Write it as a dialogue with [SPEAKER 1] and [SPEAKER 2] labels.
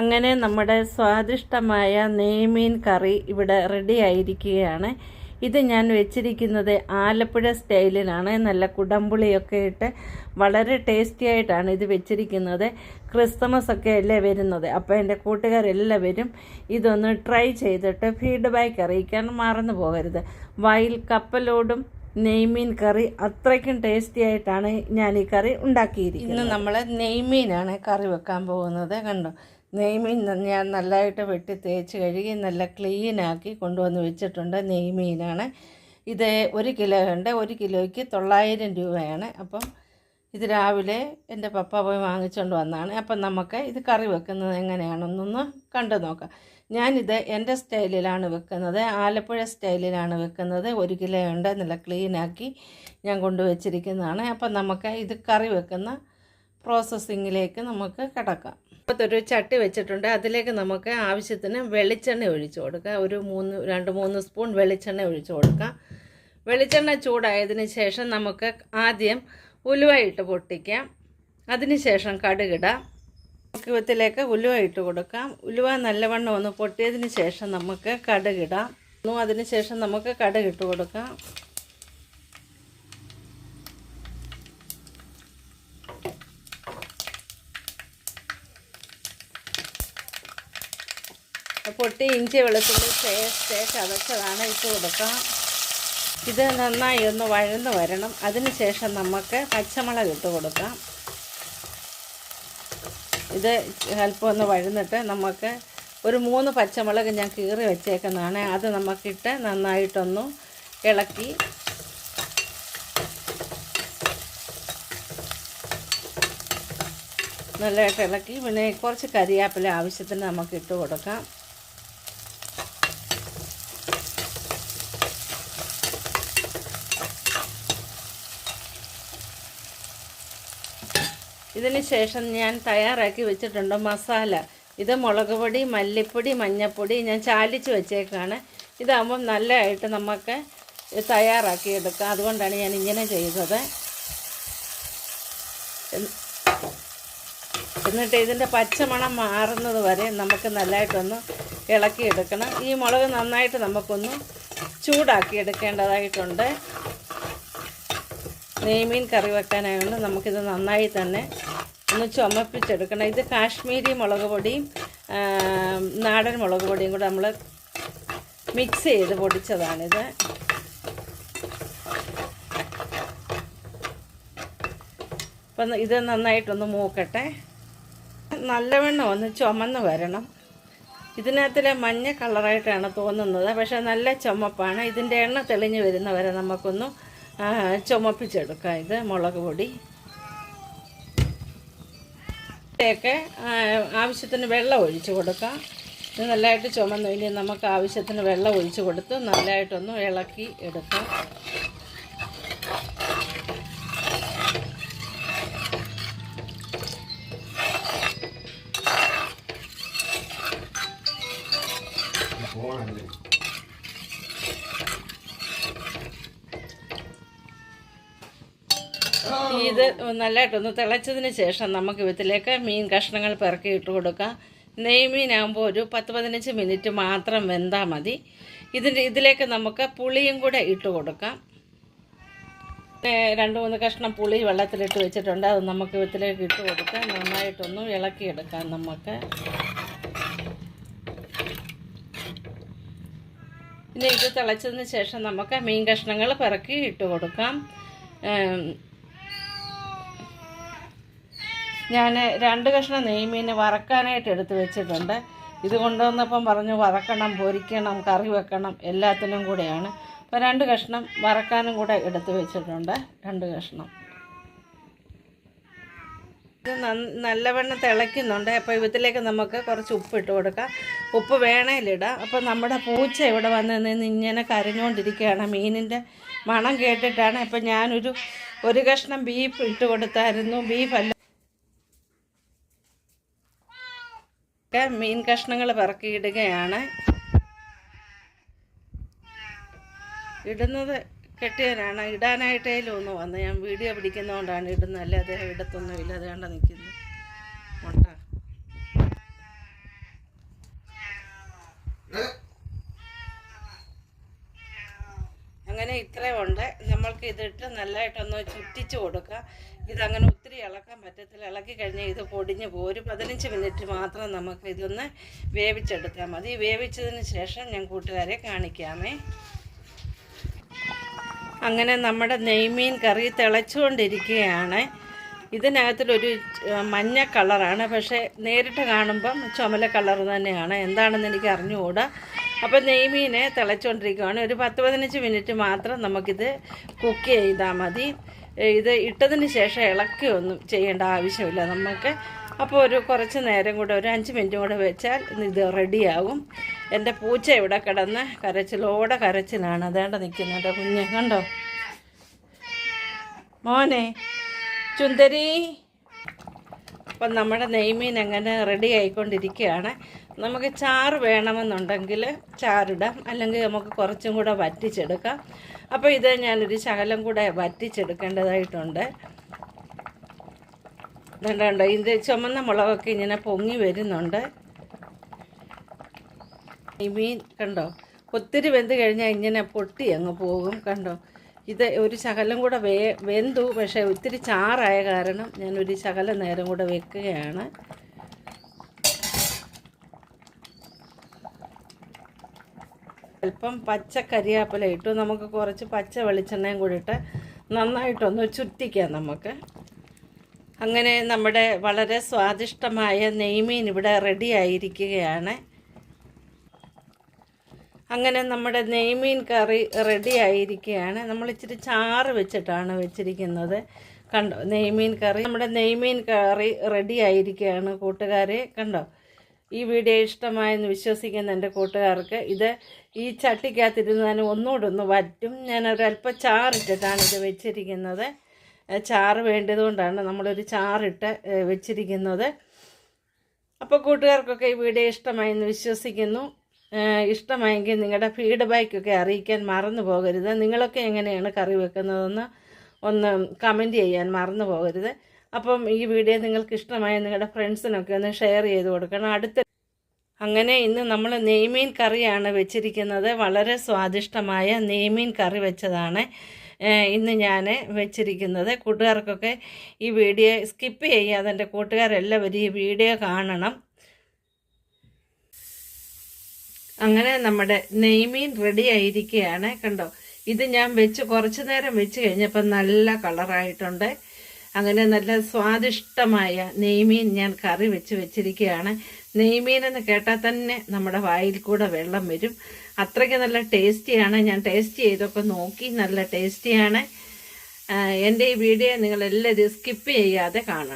[SPEAKER 1] അങ്ങനെ നമ്മുടെ സ്വാദിഷ്ടമായ നെയ്മീൻ കറി ഇവിടെ റെഡി ആയിരിക്കുകയാണ്. ഇത് ഞാൻ വെച്ചിരിക്കുന്നത് ആലപ്പുഴ സ്റ്റൈലിലാണ്. നല്ല കുടംപുളിയൊക്കെ ഇട്ട് വളരെ ടേസ്റ്റി ആയിട്ടാണ് ഇത് വെച്ചിരിക്കുന്നത്. ക്രിസ്മസ് ഒക്കെ അല്ലേ വരുന്നത്. അപ്പോൾ എന്റെ കൂട്ടുകാരെല്ലാവരും ഇതൊന്ന് ട്രൈ ചെയ്തിട്ട് ഫീഡ്ബാക്ക് അറിയിക്കാൻ മറന്നു പോകരുത്. വായിൽ കപ്പലോടും നെയ്മീൻ കറി അത്രയ്ക്കും ടേസ്റ്റി ആയിട്ടാണ് ഞാൻ ഈ കറി ഉണ്ടാക്കിയിരിക്കുന്നത്. ഇന്ന് നമ്മൾ നെയ്മീനാണ് കറി വെക്കാൻ പോകുന്നത്. കണ്ടോ? നെയ്മീൻ ഞാൻ നല്ലതായിട്ട് വെട്ടി തേച്ച് കഴുകി നല്ല ക്ലീനാക്കി കൊണ്ടുവന്ന് വെച്ചിട്ടുണ്ട് നെയ്മീനാണ്. ഇത് ഒരു കിലോ ഉണ്ട്. ഒരു കിലോയ്ക്ക് തൊള്ളായിരം രൂപയാണ്. അപ്പം ഇത് രാവിലെ എന്റെ പപ്പ പോയി വാങ്ങിച്ചുകൊണ്ട് വന്നതാണ് അപ്പം നമുക്ക് ഇത് കറി വെക്കുന്നത് എങ്ങനെയാണെന്നൊന്ന് കണ്ടു നോക്കാം. ഞാനിത് എന്റെ സ്റ്റൈലിലാണ് വെക്കുന്നത്. ആലപ്പുഴ സ്റ്റൈലിലാണ് വെക്കുന്നത്. ഒരു കിലോ ഉണ്ട്. നല്ല ക്ലീനാക്കി ഞാൻ കൊണ്ടുവച്ചിരിക്കുന്നതാണ് അപ്പം നമുക്ക് ഇത് കറി വെക്കുന്ന പ്രോസസ്സിങ്ങിലേക്ക് നമുക്ക് കിടക്കാം. ഇപ്പോഴത്തൊരു ചട്ടി വെച്ചിട്ടുണ്ട്. അതിലേക്ക് നമുക്ക് ആവശ്യത്തിന് വെളിച്ചെണ്ണ ഒഴിച്ചു കൊടുക്കാം. ഒരു മൂന്ന് രണ്ട് മൂന്ന് സ്പൂൺ വെളിച്ചെണ്ണ ഒഴിച്ചു കൊടുക്കാം. വെളിച്ചെണ്ണ ചൂടായതിന് ശേഷം നമുക്ക് ആദ്യം ഉലുവ ഇട്ട് പൊട്ടിക്കാം. അതിന് ശേഷം കടുകിടാം. കുത്തിലേക്ക് ഉലുവ ഇട്ട് കൊടുക്കാം. ഉലുവ നല്ലവണ്ണം ഒന്ന് പൊട്ടിയതിന് ശേഷം നമുക്ക് കടുകിടാം. അതിന് ശേഷം നമുക്ക് കടുകിട്ട് കൊടുക്കാം. പൊട്ടി ഇഞ്ചി വെളുത്തുള്ളി ചേർത്ത് ചതച്ചതാണ് ഇട്ട് കൊടുക്കാം ഇത് നന്നായി ഒന്ന് വഴന്ന് വരണം. അതിന് ശേഷം നമുക്ക് പച്ചമുളക് ഇട്ട് കൊടുക്കാം. ഇത് അല്പം ഒന്ന് വഴന്നിട്ട് നമുക്ക് ഒരു മൂന്ന് പച്ചമുളക് ഞാൻ കീറി വെച്ചേക്കുന്നതാണ്. അത് നമുക്കിട്ട് നന്നായിട്ടൊന്ന് ഇളക്കി. നല്ലതായിട്ട് ഇളക്കി. പിന്നെ കുറച്ച് കരിയാപ്പില ആവശ്യത്തിന് നമുക്ക് ഇട്ട് കൊടുക്കാം. ഇതിന് ശേഷം ഞാൻ തയ്യാറാക്കി വെച്ചിട്ടുണ്ട് മസാല. ഇത് മുളക് പൊടി മല്ലിപ്പൊടി മഞ്ഞൾപ്പൊടി ഞാൻ ചാലിച്ച് വെച്ചേക്കാണ്. ഇതാകുമ്പം നല്ലതായിട്ട് നമുക്ക് തയ്യാറാക്കി എടുക്കാം. അതുകൊണ്ടാണ് ഞാൻ ഇങ്ങനെ ചെയ്തത്. എന്നിട്ട് ഇതിന്റെ പച്ചമണം മാറുന്നത് വരെ നമുക്ക് നല്ലതായിട്ടൊന്ന് ഇളക്കിയെടുക്കണം. ഈ മുളക് നന്നായിട്ട് നമുക്കൊന്ന് ചൂടാക്കി എടുക്കേണ്ടതായിട്ടുണ്ട്. നെയ്മീൻ കറി വെക്കാനായതുകൊണ്ട് നമുക്കിത് നന്നായി തന്നെ ഒന്ന് ചുമപ്പിച്ചെടുക്കണം. ഇത് കാശ്മീരി മുളക് പൊടിയും നാടൻ മുളക് പൊടിയും കൂടെ നമ്മൾ മിക്സ് ചെയ്ത് പൊടിച്ചതാണിത്. അപ്പം ഇത് നന്നായിട്ടൊന്ന് മൂക്കട്ടെ. നല്ലവണ്ണം ഒന്ന് ചുമന്ന് വരണം. ഇതിനകത്തിലെ മഞ്ഞ കളറായിട്ടാണ് തോന്നുന്നത്. പക്ഷേ നല്ല ചുമപ്പാണ്. ഇതിന്റെ എണ്ണ തെളിഞ്ഞ് വരുന്നവരെ നമുക്കൊന്ന് ചുമപ്പിച്ചെടുക്കാം ഇത് മുളക് പൊടി. ഒക്കെ ആവശ്യത്തിന് വെള്ളം ഒഴിച്ച് കൊടുക്കാം. ഇത് നല്ലതായിട്ട് ചുമന്നു ഇനി നമുക്ക് ആവശ്യത്തിന് വെള്ളം ഒഴിച്ച് കൊടുത്ത് നല്ലതായിട്ടൊന്ന് ഇളക്കി എടുക്കാം. ഇത് നല്ലതായിട്ടൊന്ന് തിളച്ചതിന് ശേഷം നമുക്ക് ഇതിലേക്ക് മീൻ കഷ്ണങ്ങൾ പിറക്കി ഇട്ട് കൊടുക്കാം. നെയ്മീനാകുമ്പോൾ ഒരു പത്ത് പതിനഞ്ച് മിനിറ്റ് മാത്രം വെന്താൽ മതി. ഇതിന്റെ ഇതിലേക്ക് നമുക്ക് പുളിയും കൂടെ ഇട്ട് കൊടുക്കാം. രണ്ട് മൂന്ന് കഷ്ണം പുളി വെള്ളത്തിലിട്ട് വെച്ചിട്ടുണ്ട്. അത് നമുക്ക് ഇതിലേക്ക് ഇട്ട് കൊടുക്കാം. നന്നായിട്ടൊന്ന് ഇളക്കിയെടുക്കാം നമുക്ക്. ഇനി ഇത് തിളച്ചതിന് ശേഷം നമുക്ക് മീൻ കഷ്ണങ്ങൾ പിറക്കി ഇട്ട് കൊടുക്കാം. ഞാൻ രണ്ട് കഷ്ണം നെയ്മീൻ വറക്കാനായിട്ട് എടുത്ത് വെച്ചിട്ടുണ്ട്. ഇത് കൊണ്ടുവന്നപ്പം പറഞ്ഞു വറക്കണം പൊരിക്കണം കറി വെക്കണം എല്ലാത്തിനും കൂടെയാണ്. അപ്പോൾ രണ്ട് കഷ്ണം വറക്കാനും കൂടെ എടുത്ത് വെച്ചിട്ടുണ്ട്. രണ്ട് കഷ്ണം. ഇത് നല്ലവണ്ണം തിളയ്ക്കുന്നുണ്ട്. അപ്പോൾ ഇതിലേക്ക് നമുക്ക് കുറച്ച് ഉപ്പ് ഇട്ട് കൊടുക്കാം. ഉപ്പ് വേണേലിടാം. അപ്പോൾ നമ്മുടെ പൂച്ച ഇവിടെ വന്ന് നിന്ന് ഇങ്ങനെ കരഞ്ഞുകൊണ്ടിരിക്കുകയാണ് മീനിന്റെ മണം കേട്ടിട്ടാണ്. അപ്പോൾ ഞാനൊരു ഒരു കഷ്ണം ബീഫ് ഇട്ട് കൊടുത്തായിരുന്നു. ഒക്കെ മീൻ കഷ്ണങ്ങൾ പറക്കിയിടുകയാണ്. ഇടുന്നത് കെട്ടിയവരാണ് ഇടാനായിട്ടേലും ഒന്ന് വന്ന്. ഞാൻ വീഡിയോ പിടിക്കുന്നതുകൊണ്ടാണ് ഇടുന്നത് അല്ല അദ്ദേഹം ഇടത്തൊന്നുമില്ല അതുകൊണ്ട് നിൽക്കുന്നു ഉണ്ട? അങ്ങനെ ഇത്രയും ഉണ്ട്. നമ്മൾക്ക് ഇതിട്ട് നല്ലതായിട്ടൊന്ന് ചുറ്റിച്ചു കൊടുക്കുക ഇതങ്ങനെ ഒത്തിരി ഇളക്കാൻ പറ്റത്തില്ല. ഇളക്കി കഴിഞ്ഞാൽ ഇത് പൊടിഞ്ഞ് പോകും. ഒരു പതിനഞ്ച് മിനിറ്റ് മാത്രം നമുക്ക് ഇതൊന്ന് വേവിച്ചെടുത്താൽ മതി. വേവിച്ചതിന് ശേഷം ഞാൻ കൂട്ടുകാരെ കാണിക്കാമേ. അങ്ങനെ നമ്മുടെ നെയ്മീൻ കറി തിളച്ചുകൊണ്ടിരിക്കുകയാണ്. ഇതിനകത്തിലൊരു മഞ്ഞ കളറാണ്. പക്ഷേ നേരിട്ട് കാണുമ്പം ചുമല കളർ തന്നെയാണ്. എന്താണെന്ന് എനിക്ക് അറിഞ്ഞുകൂടാ. അപ്പോൾ നെയ്മീനെ തിളച്ചുകൊണ്ടിരിക്കുകയാണ്. ഒരു പത്ത് പതിനഞ്ച് മിനിറ്റ് മാത്രം നമുക്കിത് കുക്ക് ചെയ്താൽ മതി. ഇത് ഇട്ടതിന് ശേഷം ഇളക്കുകയൊന്നും ചെയ്യേണ്ട ആവശ്യമില്ല. നമുക്ക് അപ്പോൾ ഒരു കുറച്ച് നേരം കൂടെ ഒരു അഞ്ച് മിനിറ്റും കൂടെ വെച്ചാൽ ഇത് റെഡിയാകും എന്റെ പൂച്ച ഇവിടെ കിടന്ന് കരച്ചിലോടെ കരച്ചിലാണ്. അതേണ്ട നിൽക്കുന്നത് എന്റെ കുഞ്ഞ്. കണ്ടോ? മോനെ ചുന്ദരി അപ്പം നമ്മുടെ നെയ്മീൻ അങ്ങനെ റെഡി ആയിക്കൊണ്ടിരിക്കുകയാണ്. നമുക്ക് ചാറ് വേണമെന്നുണ്ടെങ്കിൽ ചാറിടാം. അല്ലെങ്കിൽ നമുക്ക് കുറച്ചും കൂടെ വറ്റിച്ചെടുക്കാം. അപ്പോൾ ഇത് ഞാനൊരു ശകലം കൂടെ വറ്റിച്ചെടുക്കേണ്ടതായിട്ടുണ്ട്. ണ്ടോ ഇത് ചുമന്ന മുളകൊക്കെ ഇങ്ങനെ പൊങ്ങി വരുന്നുണ്ട്. ഈ മീൻ കണ്ടോ ഒത്തിരി വെന്ത് കഴിഞ്ഞാൽ ഇങ്ങനെ പൊട്ടി അങ്ങ് പോകും കണ്ടോ. ഇത് ഒരു ശകലം കൂടെ വേ വെന്തു പക്ഷേ ഒത്തിരി ചാറായ കാരണം ഞാനൊരു ശകലം നേരം കൂടെ വെക്കുകയാണ്. അല്പം പച്ച കരിയാപ്പില ഇട്ടു. നമുക്ക് കുറച്ച് പച്ച വെളിച്ചെണ്ണയും കൂടി ഇട്ട് നന്നായിട്ടൊന്ന് ചുറ്റിക്കാം നമുക്ക്. അങ്ങനെ നമ്മുടെ വളരെ സ്വാദിഷ്ടമായ നെയ്മീൻ ഇവിടെ റെഡി ആയിരിക്കുകയാണ്. അങ്ങനെ നമ്മുടെ നെയ്മീൻ കറി റെഡി ആയിരിക്കുകയാണ്. നമ്മൾ ഇച്ചിരി ചാറ് വെച്ചിട്ടാണ് വെച്ചിരിക്കുന്നത്. കണ്ടോ? നെയ്മീൻ കറി. നമ്മുടെ നെയ്മീൻ കറി റെഡി ആയിരിക്കുകയാണ് കൂട്ടുകാരെ. കണ്ടോ? ഈ വീഡിയോ ഇഷ്ടമായെന്ന് വിശ്വസിക്കുന്ന എന്റെ കൂട്ടുകാർക്ക് ഇത് ഈ ചട്ടിക്കകത്തിരുന്ന് ഒന്നുകൂടെ ഒന്ന് വറ്റും. ഞാൻ ഒരല്പം ചാറിട്ടിട്ടാണ് ഇത് വെച്ചിരിക്കുന്നത്. ചാറ് വേണ്ടതുകൊണ്ടാണ് നമ്മളൊരു ചാറിട്ട് വെച്ചിരിക്കുന്നത്. അപ്പോൾ കൂട്ടുകാർക്കൊക്കെ ഈ വീഡിയോ ഇഷ്ടമായെന്ന് വിശ്വസിക്കുന്നു. ഇഷ്ടമായെങ്കിൽ നിങ്ങളുടെ ഫീഡ്ബാക്കൊക്കെ അറിയിക്കാൻ മറന്നു പോകരുത്. നിങ്ങളൊക്കെ എങ്ങനെയാണ് കറി വെക്കുന്നതെന്ന് ഒന്ന് കമന്റ് ചെയ്യാൻ മറന്നു പോകരുത്. അപ്പം ഈ വീഡിയോ നിങ്ങൾക്ക് ഇഷ്ടമായ നിങ്ങളുടെ ഫ്രണ്ട്സിനൊക്കെ ഒന്ന് ഷെയർ ചെയ്ത് കൊടുക്കണം. അടുത്ത അങ്ങനെ ഇന്ന് നമ്മൾ നെയ്മീൻ കറിയാണ് വെച്ചിരിക്കുന്നത്. വളരെ സ്വാദിഷ്ടമായ നെയ്മീൻ കറി വെച്ചതാണ് ഇന്ന് ഞാൻ വെച്ചിരിക്കുന്നത്. കൂട്ടുകാർക്കൊക്കെ ഈ വീഡിയോ സ്കിപ്പ് ചെയ്യാതെ എന്റെ കൂട്ടുകാരെല്ലാവരും ഈ വീഡിയോ കാണണം. അങ്ങനെ നമ്മുടെ നെയ്മീൻ റെഡി ആയിരിക്കുകയാണ്. കണ്ടോ? ഇത് ഞാൻ വെച്ച് കുറച്ച് നേരം വെച്ച് കഴിഞ്ഞപ്പോൾ നല്ല കളറായിട്ടുണ്ട് അങ്ങനെ നല്ല സ്വാദിഷ്ടമായ നെയ്മീൻ ഞാൻ കറി വെച്ച് വെച്ചിരിക്കുകയാണ്. നെയ്മീൻ എന്ന് കേട്ടാൽ തന്നെ നമ്മുടെ വായിൽ കൂടെ വെള്ളം വരും. അത്രയ്ക്ക് നല്ല ടേസ്റ്റിയാണ്. ഞാൻ ടേസ്റ്റ് ചെയ്തൊക്കെ നോക്കി നല്ല ടേസ്റ്റിയാണ്. എന്റെ ഈ വീഡിയോ നിങ്ങളെല്ലാവരും സ്കിപ്പ് ചെയ്യാതെ കാണണം.